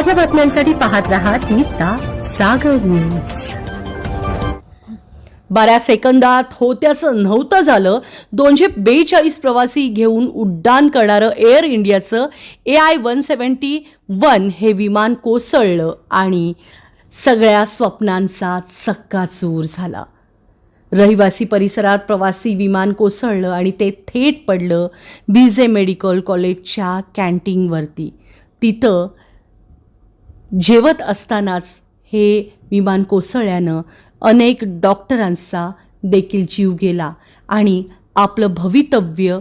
ताज्या बातम्यांसाठी पाहत राहा तिचा सागर न्यूज बारा सेकंदात होत्याचं नव्हतं झालं. दोनशे बेचाळीस प्रवासी घेऊन उड्डाण करणारं एअर इंडियाचं A I one seventy one हे विमान कोसळलं आणि सगळ्या स्वप्नांचा चक्काचूर झाला. रहिवासी परिसरात प्रवासी विमान कोसळलं आणि ते थेट पडलं. बीजे मेडिकल कॉलेजच्या कॅन्टीनवरती. तिथं जेवत असतानाच हे विमान कोसळल्यानं अनेक डॉक्टरांचा देखील जीव गेला आणि आपलं भवितव्य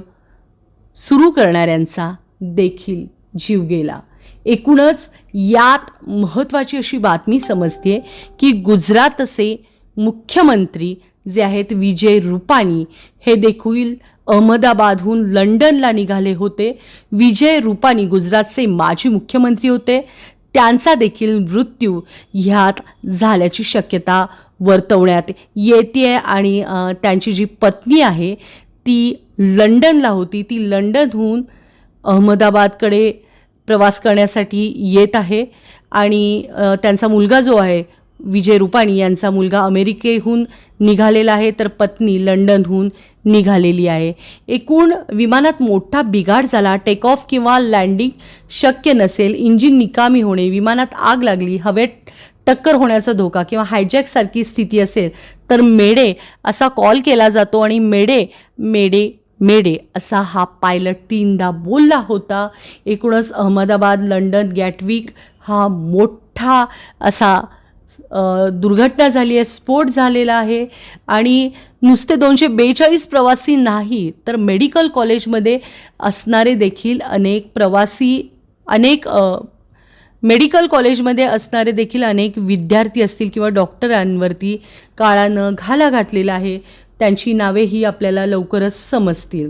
सुरू करणाऱ्यांचा देखील जीव गेला. एकूणच यात महत्त्वाची अशी बातमी समजते की गुजरातचे मुख्यमंत्री जे आहेत विजय रुपाणी हे देखील अहमदाबादहून लंडनला निघाले होते. विजय रुपाणी गुजरातचे माजी मुख्यमंत्री होते. त्यांचा देखील मृत्यू ह्यात झाल्याची शक्यता वर्तवण्यात येते आणि त्यांची जी पत्नी आहे ती लंडनला होती. ती लंडनहून अहमदाबादकडे प्रवास करण्यासाठी येत आहे आणि त्यांचा मुलगा जो आहे विजय रुपाणी यांचा मुलगा अमेरिकेहून निघालेला आहे तर पत्नी लंडनहून निघालेली आहे. एकूण विमानात मोठा बिघाड झाला. टेक ऑफ किंवा लँडिंग शक्य नसेल. इंजिन निकामी होणे विमानात आग लागली हवेत टक्कर होण्याचा धोका किंवा हायजॅकसारखी स्थिती असेल तर मेडे असा कॉल केला जातो आणि मेडे मेडे मेडे असा हा पायलट तीनदा बोलला होता. एकूणच अहमदाबाद लंडन गॅटविक हा मोठा असा दुर्घटना झाली आहे स्फोट झालेला आहे आणि नुसते दोनशे बेचाळीस प्रवासी नाही तर मेडिकल कॉलेजमध्ये असणारे देखील अनेक प्रवासी अनेक मेडिकल कॉलेजमध्ये असणारे देखील अनेक विद्यार्थी असतील किंवा डॉक्टरांवरती काळानं घाला घातलेला आहे. त्यांची नावेही आपल्याला लवकरच समजतील.